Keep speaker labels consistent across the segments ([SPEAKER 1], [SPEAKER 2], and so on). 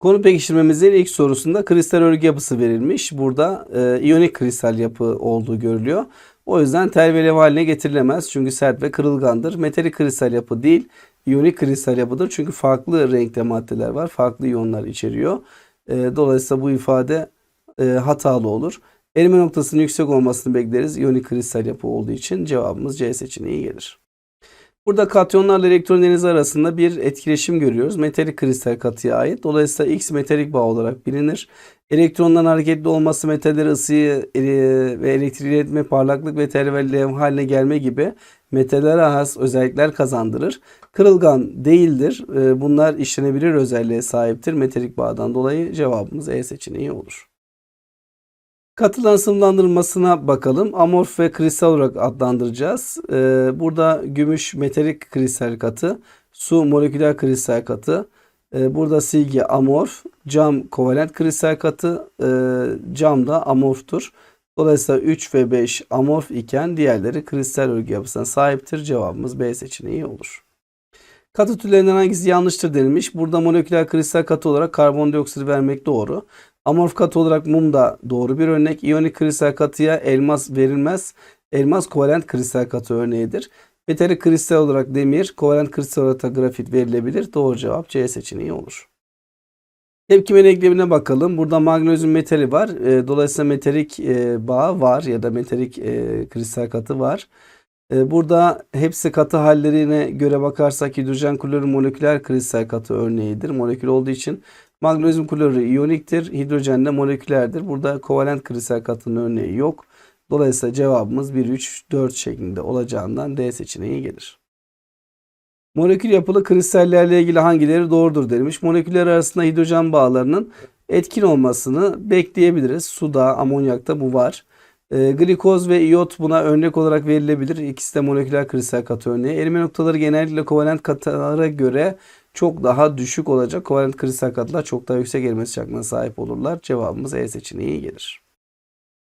[SPEAKER 1] Konu pekiştirmemizin ilk sorusunda kristal örgü yapısı verilmiş. Burada e, iyonik kristal yapı olduğu görülüyor. O yüzden tel ve lev haline getirilemez. Çünkü sert ve kırılgandır. Metalik kristal yapı değil, iyonik kristal yapıdır. Çünkü farklı renkte maddeler var. Farklı iyonlar içeriyor. E, dolayısıyla bu ifade e, hatalı olur. Erime noktasının yüksek olmasını bekleriz. İyonik kristal yapı olduğu için cevabımız C seçeneği gelir. Burada katyonlarla elektron denizi arasında bir etkileşim görüyoruz. Metalik kristal katıya ait. Dolayısıyla X metalik bağ olarak bilinir. Elektronların hareketli olması metalleri ısıyı e, ve elektriği iletme, parlaklık ve tel ve lev haline gelme gibi metallere has özellikler kazandırır. Kırılgan değildir. E, Bunlar işlenebilir özelliğe sahiptir. Metalik bağdan dolayı cevabımız E seçeneği olur. Katıların sınıflandırılmasına bakalım. Amorf ve kristal olarak adlandıracağız. Ee, burada gümüş metalik kristal katı, su moleküler kristal katı, ee, burada silgi amorf, cam kovalent kristal katı, ee, cam da amorftur. Dolayısıyla 3 ve 5 amorf iken diğerleri kristal örgü yapısına sahiptir. Cevabımız B seçeneği olur. Katı türlerinden hangisi yanlıştır denilmiş. Burada moleküler kristal katı olarak karbondioksit vermek doğru. Amorf katı olarak mum da doğru bir örnek. İyonik kristal katıya elmas verilmez. Elmas kovalent kristal katı örneğidir. Metalik kristal olarak demir, kovalent kristal olarak da grafit verilebilir. Doğru cevap C seçeneği olur. Tepkime denklemine bakalım. Burada magnezyum metali var. E, Dolayısıyla metalik e, bağ var ya da metalik e, kristal katı var. E, Burada hepsi katı hallerine göre bakarsak hidrojen klorür moleküler kristal katı örneğidir. Molekül olduğu için magnezyum klorür iyoniktir. Hidrojen de molekülerdir. Burada kovalent kristal katının örneği yok. Dolayısıyla cevabımız 1, 3, 4 şeklinde olacağından D seçeneği gelir. Molekül yapılı kristallerle ilgili hangileri doğrudur denilmiş. Moleküller arasında hidrojen bağlarının etkin olmasını bekleyebiliriz. Suda, amonyakta bu var. E, glikoz ve iyot buna örnek olarak verilebilir. İkisi de moleküler kristal katı örneği. Erime noktaları genellikle kovalent katılara göre çok daha düşük olacak. Kovalent kristal katılar çok daha yüksek erime sıcaklığına sahip olurlar. Cevabımız E seçeneği gelir.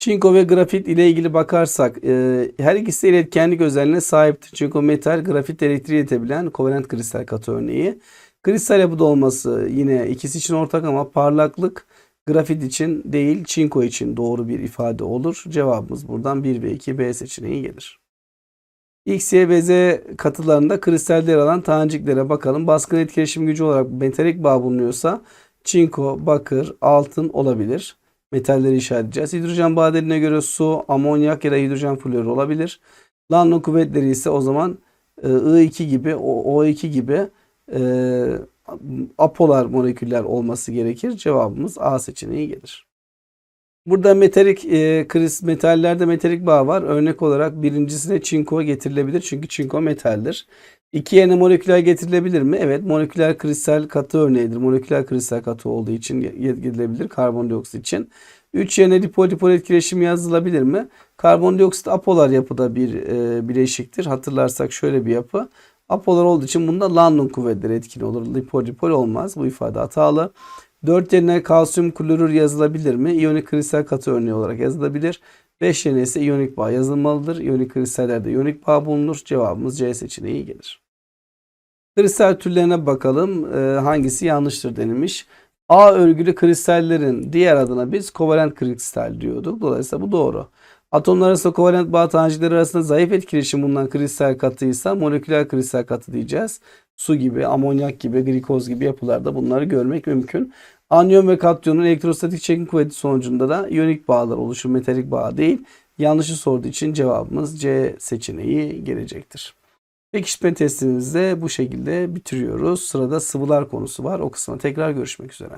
[SPEAKER 1] Çinko ve grafit ile ilgili bakarsak e, her ikisi de iletkenlik özelliğine sahiptir. Çinko metal, grafit elektriği iletebilen kovalent kristal katı örneği. Kristal yapıda olması yine ikisi için ortak ama parlaklık grafit için değil çinko için doğru bir ifade olur. Cevabımız buradan 1 ve 2 B seçeneği gelir. X, katılarında kristalde alan taneciklere bakalım. Baskın etkileşim gücü olarak metalik bağ bulunuyorsa çinko, bakır, altın olabilir. Metalleri işaretleyeceğiz. Hidrojen bağ göre su, amonyak ya da hidrojen florür olabilir. Lanlo kuvvetleri ise o zaman e, I2 gibi, O2 gibi e, apolar moleküller olması gerekir. Cevabımız A seçeneği gelir. Burada metalik e, kriz metallerde metalik bağ var. Örnek olarak birincisine çinko getirilebilir. Çünkü çinko metaldir. İki yerine moleküler getirilebilir mi? Evet moleküler kristal katı örneğidir. Moleküler kristal katı olduğu için getirilebilir karbondioksit için. 3 yerine dipol dipol etkileşimi yazılabilir mi? Karbondioksit apolar yapıda bir e, bileşiktir. Hatırlarsak şöyle bir yapı. Apolar olduğu için bunda London kuvvetleri etkili olur. Dipol dipol olmaz. Bu ifade hatalı. 4 yerine kalsiyum klorür yazılabilir mi? İyonik kristal katı örneği olarak yazılabilir. 5 yerine ise iyonik bağ yazılmalıdır. İyonik kristallerde iyonik bağ bulunur. Cevabımız C seçeneği gelir. Kristal türlerine bakalım. Ee, hangisi yanlıştır denilmiş. A örgülü kristallerin diğer adına biz kovalent kristal diyorduk. Dolayısıyla bu doğru. Atomlar arasında kovalent bağ tanecikleri arasında zayıf etkileşim bulunan kristal katıysa moleküler kristal katı diyeceğiz. Su gibi, amonyak gibi, glikoz gibi yapılarda bunları görmek mümkün. Anyon ve katyonun elektrostatik çekim kuvveti sonucunda da iyonik bağlar oluşur, metalik bağ değil. Yanlışı sorduğu için cevabımız C seçeneği gelecektir. Pekişme testimizi de bu şekilde bitiriyoruz. Sırada sıvılar konusu var. O kısma tekrar görüşmek üzere.